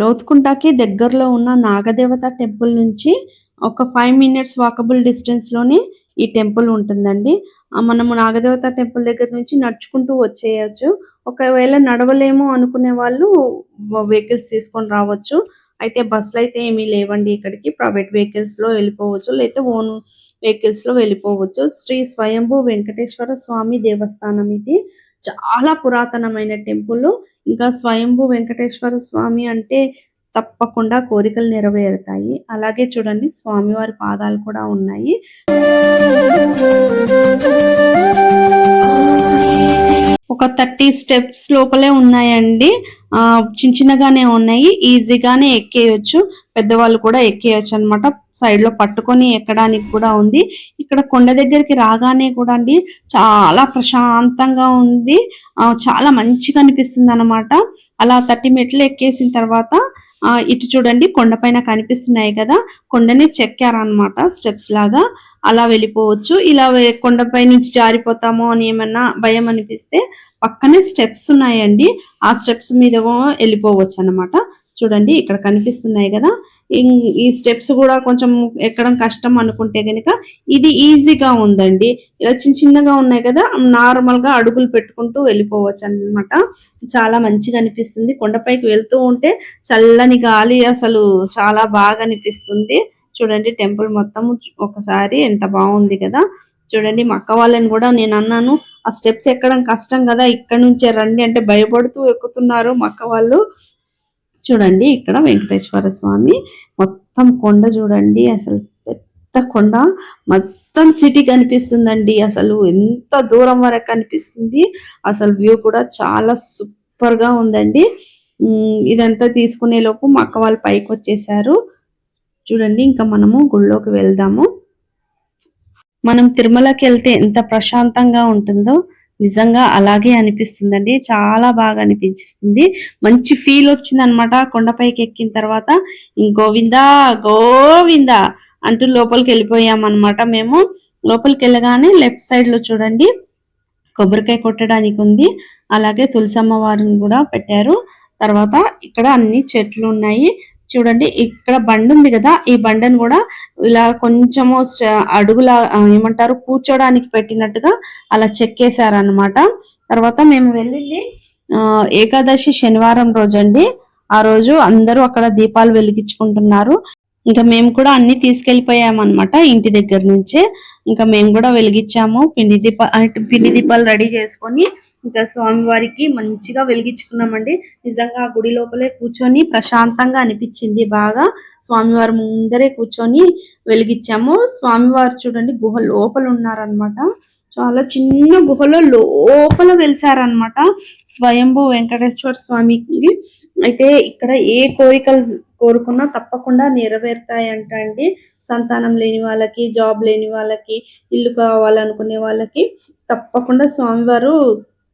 లోతుకుంటాకి దగ్గరలో ఉన్న నాగదేవత టెంపుల్ నుంచి ఒక ఫైవ్ మినిట్స్ వాకబుల్ డిస్టెన్స్లోనే ఈ టెంపుల్ ఉంటుందండి. మనము నాగదేవత టెంపుల్ దగ్గర నుంచి నడుచుకుంటూ వచ్చేయచ్చు. ఒకవేళ నడవలేము అనుకునే వాళ్ళు వెహికల్స్ తీసుకొని రావచ్చు. అయితే బస్సులు అయితే ఏమీ లేవండి ఇక్కడికి. ప్రైవేట్ వెహికల్స్లో వెళ్ళిపోవచ్చు. లేకపోతే ఓన్ వెహికల్స్లో వెళ్ళిపోవచ్చు. శ్రీ స్వయంభూ వెంకటేశ్వర స్వామి దేవస్థానం ఇది. చాలా పురాతనమైన టెంపుల్. ఇంకా స్వయంభూ వెంకటేశ్వర స్వామి అంటే తప్పకుండా కోరికలు నెరవేరుతాయి. అలాగే చూడండి స్వామివారి పాదాలు కూడా ఉన్నాయి. ఒక థర్టీ స్టెప్స్ లోపలే ఉన్నాయండి. ఆ చిన్న చిన్నగానే ఉన్నాయి. ఈజీగానే ఎక్కేయొచ్చు. పెద్దవాళ్ళు కూడా ఎక్కేయొచ్చు అన్నమాట. సైడ్లో పట్టుకొని ఎక్కడానికి కూడా ఉంది. ఇక్కడ కొండ దగ్గరికి రాగానే కూడా అండి చాలా ప్రశాంతంగా ఉంది. ఆ చాలా మంచిగా అనిపిస్తుంది అన్నమాట. అలా థర్టీ మెట్లు ఎక్కేసిన తర్వాత ఆ ఇటు చూడండి కొండపైన కనిపిస్తున్నాయి కదా. కొండని చెక్కారనమాట స్టెప్స్ లాగా. అలా వెళ్ళిపోవచ్చు. ఇలా కొండపై నుంచి జారిపోతామో అని ఏమన్నా భయం అనిపిస్తే పక్కనే స్టెప్స్ ఉన్నాయండి. ఆ స్టెప్స్ మీద వెళ్ళిపోవచ్చు అన్నమాట చూడండి ఇక్కడ కనిపిస్తున్నాయి కదా. ఇం- ఈ స్టెప్స్ కూడా కొంచెం ఎక్కడం కష్టం అనుకుంటే గనుక ఇది ఈజీగా ఉందండి. ఇలా చిన్న చిన్నగా ఉన్నాయి కదా నార్మల్గా అడుగులు పెట్టుకుంటూ వెళ్ళిపోవచ్చు అన్నమాట చాలా మంచిగా అనిపిస్తుంది. కొండపైకి వెళ్తూ ఉంటే చల్లని గాలి అసలు చాలా బాగా అనిపిస్తుంది. చూడండి టెంపుల్ మొత్తం ఒకసారి ఎంత బాగుంది కదా. చూడండి మా అక్క వాళ్ళని కూడా నేను అన్నాను ఆ స్టెప్స్ ఎక్కడం కష్టం కదా ఇక్కడ నుంచే రండి అంటే భయపడుతూ ఎక్కుతున్నారు మా అక్క వాళ్ళు. చూడండి ఇక్కడ వెంకటేశ్వర స్వామి మొత్తం కొండ చూడండి అసలు పెద్ద కొండ మొత్తం సిటీ కనిపిస్తుందండి అసలు ఎంత దూరం వరకు కనిపిస్తుంది అసలు వ్యూ కూడా చాలా సూపర్గా ఉందండి ఇదంతా తీసుకునే లోపు మా అక్క వాళ్ళు పైకి వచ్చేసారు. చూడండి ఇంకా మనము గుళ్ళోకి వెళ్దాము. మనం తిరుమలకి వెళ్తే ఎంత ప్రశాంతంగా ఉంటుందో నిజంగా అలాగే అనిపిస్తుందండి. చాలా బాగా అనిపించిస్తుంది. మంచి ఫీల్ వచ్చింది అనమాట కొండపైకి ఎక్కిన తర్వాత "ఇం గోవిందా గోవిందా అంటూ లోపలికి వెళ్ళిపోయాం అనమాట మేము. లోపలికి వెళ్ళగానే లెఫ్ట్ సైడ్లో చూడండి కొబ్బరికాయ కొట్టడానికి ఉంది. అలాగే తులసమ్మ వారిని కూడా పెట్టారు. తర్వాత ఇక్కడ అన్ని చెట్లు ఉన్నాయి. చూడండి ఇక్కడ బండి ఉంది కదా ఈ బండను కూడా ఇలా కొంచెము అడుగులా ఏమంటారు కూర్చోడానికి పెట్టినట్టుగా అలా చెక్కేశారనమాట తర్వాత మేము వెళ్ళింది ఆ, ఏకాదశి శనివారం రోజండి. ఆ రోజు అందరూ అక్కడ దీపాలు వెలిగించుకుంటున్నారు. ఇంకా మేము కూడా అన్ని తీసుకెళ్ళిపోయామన్నమాట ఇంటి దగ్గర నుంచే. ఇంకా మేము కూడా వెలిగించాము. పిండి దీప పిండి దీపాలు రెడీ చేసుకొని ఇంకా స్వామివారికి మంచిగా వెలిగించుకున్నామండి. నిజంగా ఆ గుడి లోపలే కూర్చొని ప్రశాంతంగా అనిపించింది బాగా. స్వామివారి ముందరే కూర్చొని వెలిగించాము. స్వామివారు చూడండి గుహ లోపల ఉన్నారనమాట చాలా చిన్న గుహలో లోపల వెలిసారనమాట స్వయంభూ వెంకటేశ్వర స్వామికి. అయితే ఇక్కడ ఏ కోరికలు కోరుకున్నా తప్పకుండా నెరవేరుతాయంట అండి సంతానం లేని వాళ్ళకి జాబ్ లేని వాళ్ళకి ఇల్లు కావాలనుకునే వాళ్ళకి తప్పకుండా స్వామివారు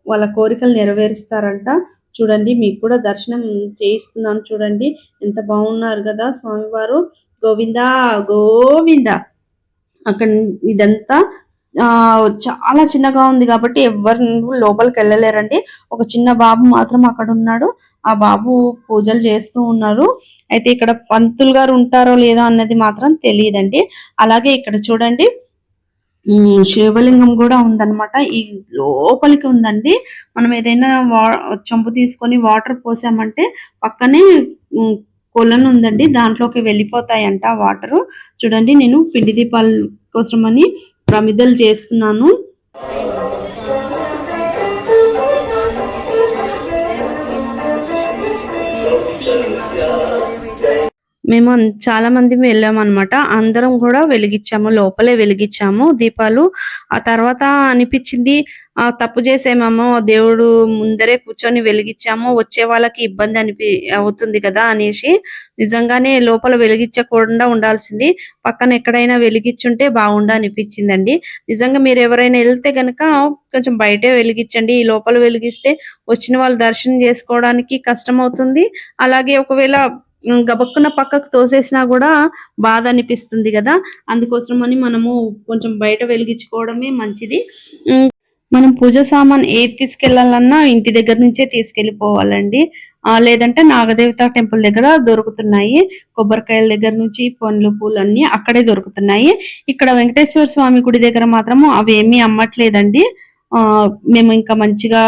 వాళ్ళ కోరికలు నెరవేరుస్తారంట. చూడండి మీకు కూడా దర్శనం చేయిస్తున్నాను చూడండి. ఎంత బాగున్నారు కదా స్వామివారు. గోవిందా గోవిందా. అక్కడ ఇదంతా చాలా చిన్నగా ఉంది కాబట్టి ఎవరు లోపలికి వెళ్ళలేరండి. ఒక చిన్న బాబు మాత్రం అక్కడ ఉన్నాడు. ఆ బాబు పూజలు చేస్తూ ఉన్నారు. అయితే ఇక్కడ పంతులు గారు ఉంటారో లేదో అన్నది మాత్రం తెలియదండి. అలాగే ఇక్కడ చూడండి. శివలింగం కూడా ఉందన్నమాట. ఈ లోపలికి ఉందండి. మనం ఏదైనా వా చెంబు తీసుకొని వాటర్ పోసామంటే పక్కనే కొలను ఉందండి. దాంట్లోకి వెళ్ళిపోతాయంట వాటర్. చూడండి నేను పిండి దీపాల కోసమని ప్రమిదలు చేస్తున్నాను. మేము చాలా మంది వెళ్ళాము అనమాట అందరం కూడా వెలిగించాము. లోపలే వెలిగించాము దీపాలు. ఆ తర్వాత అనిపించింది ఆ తప్పు చేసేమేమో దేవుడు ముందరే కూర్చొని వెలిగించాము. వచ్చే వాళ్ళకి ఇబ్బంది అనిపి అవుతుంది కదా అనేసి నిజంగానే లోపల వెలిగించకుండా ఉండాల్సింది. పక్కన ఎక్కడైనా వెలిగించుంటే బాగుండు అనిపించిందండి. నిజంగా మీరు ఎవరైనా వెళ్తే గనక కొంచెం బయటే వెలిగించండి. ఈ లోపల వెలిగిస్తే వచ్చిన వాళ్ళు దర్శనం చేసుకోవడానికి కష్టం అవుతుంది అలాగే ఒకవేళ గబక్కున పక్కకు తోసేసినా కూడా బాధ అనిపిస్తుంది కదా. అందుకోసమని మనము కొంచెం బయట వెలిగించుకోవడమే మంచిది. మనం పూజ సామాన్ ఏది తీసుకెళ్ళాలన్నా ఇంటి దగ్గర నుంచే తీసుకెళ్ళిపోవాలండి ఆ, లేదంటే నాగదేవత టెంపుల్ దగ్గర దొరుకుతున్నాయి. కొబ్బరికాయల దగ్గర నుంచి పండ్లు పూలు అన్ని అక్కడే దొరుకుతున్నాయి. ఇక్కడ వెంకటేశ్వర స్వామి గుడి దగ్గర మాత్రము అవి ఏమీ అమ్మట్లేదండి. ఆ మేము ఇంకా మంచిగా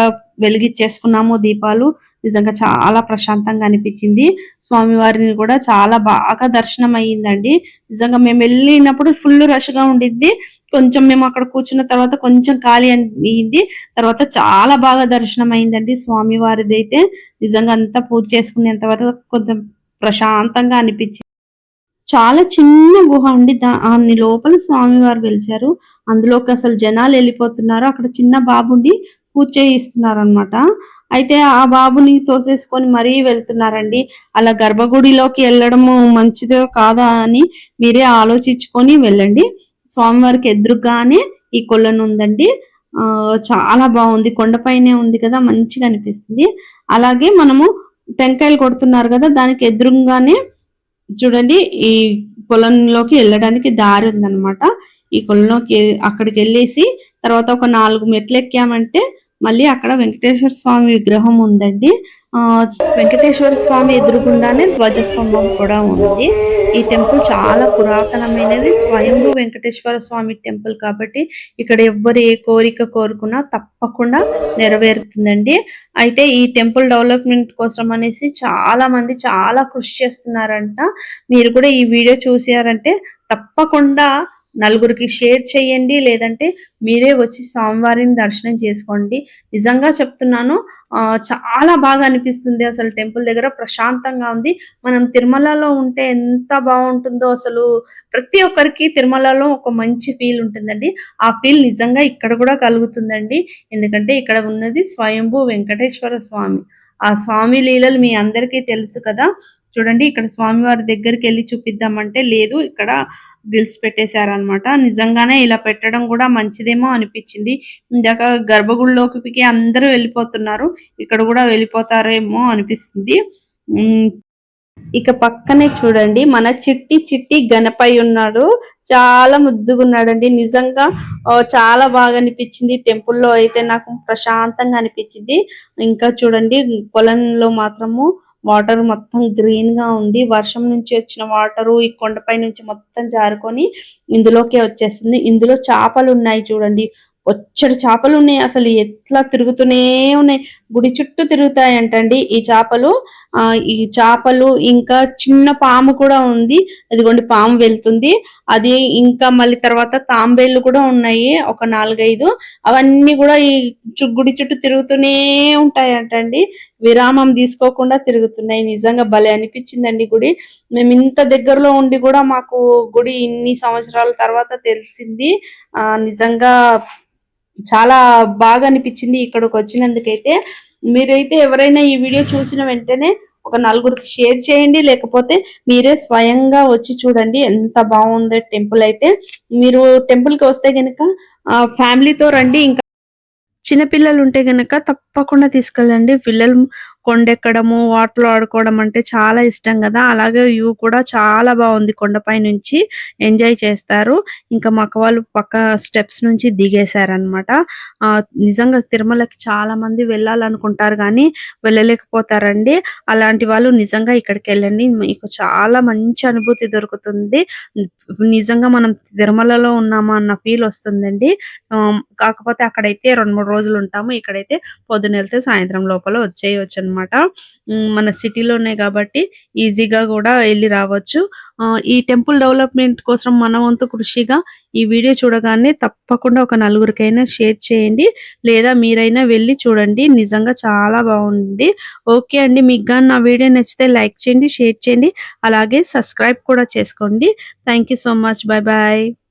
వెలిగించేసుకున్నాము దీపాలు. నిజంగా చాలా ప్రశాంతంగా అనిపించింది. స్వామివారిని కూడా చాలా బాగా దర్శనం అయ్యిందండి నిజంగా మేము వెళ్ళినప్పుడు ఫుల్ రష్గా ఉండిద్ది. కొంచెం మేము అక్కడ కూర్చున్న తర్వాత కొంచెం ఖాళీ అయింది తర్వాత చాలా బాగా దర్శనం అయిందండి స్వామివారిది అయితే నిజంగా అంతా పూజ చేసుకునేంత వరకు కొంచెం ప్రశాంతంగా అనిపించింది. చాలా చిన్న గుహ అండి దాని లోపల స్వామివారు వెలిశారు. అందులోకి అసలు జనాలు వెళ్ళిపోతున్నారు. అక్కడ చిన్న బాబుండి పూజ చేయిస్తున్నారనమాట అయితే ఆ బాబుని తోసేసుకొని మరీ వెళ్తున్నారండి. అలా గర్భగుడిలోకి వెళ్ళడము మంచిదో కాదా అని మీరే ఆలోచించుకొని వెళ్ళండి. స్వామివారికి ఎదురుగానే ఈ కొలను ఉందండి. చాలా బాగుంది. కొండపైనే ఉంది కదా మంచిగా అనిపిస్తుంది. అలాగే మనము టెంకాయలు కొడుతున్నారు కదా దానికి ఎదురుగానే చూడండి ఈ పొలంలోకి వెళ్ళడానికి దారి ఉందన్నమాట. ఈ కొలంలోకి అక్కడికి వెళ్ళేసి తర్వాత ఒక నాలుగు మెట్లు ఎక్కామంటే మళ్ళీ అక్కడ వెంకటేశ్వర స్వామి విగ్రహం ఉందండి. వెంకటేశ్వర స్వామి ఎదురుగుండానే ధ్వజస్తంభం కూడా ఉంది. ఈ టెంపుల్ చాలా పురాతనమైనది. స్వయంభూ వెంకటేశ్వర స్వామి టెంపుల్ కాబట్టి ఇక్కడ ఎవ్వరు ఏ కోరిక కోరుకున్నా తప్పకుండా నెరవేరుతుందండి. అయితే ఈ టెంపుల్ డెవలప్మెంట్ కోసం అనేసి చాలా మంది చాలా కృషి చేస్తున్నారంట. మీరు కూడా ఈ వీడియో చూసారంటే తప్పకుండా నలుగురికి షేర్ చేయండి లేదంటే మీరే వచ్చి స్వామివారిని దర్శనం చేసుకోండి. నిజంగా చెప్తున్నాను చాలా బాగా అనిపిస్తుంది అసలు టెంపుల్ దగ్గర ప్రశాంతంగా ఉంది. మనం తిరుమలలో ఉంటే ఎంత బాగుంటుందో అసలు ప్రతి ఒక్కరికి తిరుమలలో ఒక మంచి ఫీల్ ఉంటుందండి. ఆ ఫీల్ నిజంగా ఇక్కడ కూడా కలుగుతుందండి. ఎందుకంటే ఇక్కడ ఉన్నది స్వయంభూ వెంకటేశ్వర స్వామి. ఆ స్వామి లీలలు మీ అందరికీ తెలుసు కదా. చూడండి ఇక్కడ స్వామివారి దగ్గరికి వెళ్ళి చూపిద్దామంటే లేదు ఇక్కడ గ్రిల్స్ పెట్టేశారనమాట నిజంగానే ఇలా పెట్టడం కూడా మంచిదేమో అనిపించింది. ఇందాక గర్భగుడిలోకి అందరూ వెళ్ళిపోతున్నారు. ఇక్కడ కూడా వెళ్ళిపోతారేమో అనిపిస్తుంది. ఇక పక్కనే చూడండి. మన చిట్టి చిట్టి గణపై ఉన్నాడు. చాలా ముద్దుగా ఉన్నాడండి నిజంగా చాలా బాగా అనిపించింది. టెంపుల్లో అయితే నాకు ప్రశాంతంగా అనిపించింది. ఇంకా చూడండి పొలంలో మాత్రము వాటర్ మొత్తం గ్రీన్గా ఉంది. వర్షం నుంచి వచ్చిన వాటర్ ఈ కొండపై నుంచి మొత్తం జారుకొని ఇందులోకే వచ్చేస్తుంది. ఇందులో చేపలు ఉన్నాయి చూడండి. వచ్చడి చేపలు ఉన్నాయి. అసలు ఎట్లా తిరుగుతూనే ఉన్నాయి. గుడి చుట్టూ తిరుగుతాయంటండి. ఈ చేపలు ఆ ఈ చేపలు ఇంకా చిన్న పాము కూడా ఉంది. అదిగోండి పాము వెళ్తుంది. అది ఇంకా మళ్ళీ తర్వాత తాంబేళ్ళు కూడా ఉన్నాయి. ఒక నాలుగైదు. అవన్నీ కూడా ఈ గుడి చుట్టూ తిరుగుతూనే ఉంటాయంటండి. విరామం తీసుకోకుండా తిరుగుతున్నాయి. నిజంగా భలే అనిపించిందండి గుడి. మేము ఇంత దగ్గరలో ఉండి కూడా మాకు గుడి ఇన్ని సంవత్సరాల తర్వాత తెలిసింది. ఆ నిజంగా చాలా బాగా అనిపించింది ఇక్కడికి వచ్చినందుకైతే మీరైతే ఎవరైనా ఈ వీడియో చూసిన వెంటనే ఒక నలుగురికి షేర్ చేయండి లేకపోతే మీరే స్వయంగా వచ్చి చూడండి ఎంత బాగుందో టెంపుల్ అయితే. మీరు టెంపుల్కి వస్తే గనక ఫ్యామిలీతో రండి ఇంకా చిన్నపిల్లలు ఉంటే గనక తప్పకుండా తీసుకెళ్ళండి. పిల్లలు కొండెక్కడము వాటర్ ఆడుకోవడం అంటే చాలా ఇష్టం కదా. అలాగే వ్యూ కూడా చాలా బాగుంది కొండపై నుంచి. ఎంజాయ్ చేస్తారు. ఇంకా మక్క వాళ్ళు పక్క స్టెప్స్ నుంచి దిగేశారనమాట నిజంగా తిరుమలకి చాలా మంది వెళ్ళాలనుకుంటారు కానీ వెళ్ళలేకపోతారండి. అలాంటి వాళ్ళు నిజంగా ఇక్కడికి వెళ్ళండి. మీకు చాలా మంచి అనుభూతి దొరుకుతుంది. నిజంగా మనం తిరుమలలో ఉన్నామా అన్న ఫీల్ వస్తుందండి. కాకపోతే అక్కడైతే రెండు మూడు రోజులు ఉంటాము. ఇక్కడైతే పొద్దున వెళ్తే సాయంత్రం లోపల వచ్చేయచ్చు అనమాట మన సిటీలోనే కాబట్టి ఈజీగా కూడా వెళ్ళి రావచ్చు. ఈ టెంపుల్ డెవలప్మెంట్ కోసం మన వంతు కృషిగా ఈ వీడియో చూడగానే తప్పకుండా ఒక నలుగురికైనా షేర్ చేయండి. లేదా మీరైనా వెళ్ళి చూడండి. నిజంగా చాలా బాగుంది. ఓకే అండి. మీకు కానీ నా వీడియో నచ్చితే లైక్ చేయండి షేర్ చేయండి. అలాగే సబ్స్క్రైబ్ కూడా చేసుకోండి. Thank so much. Bye bye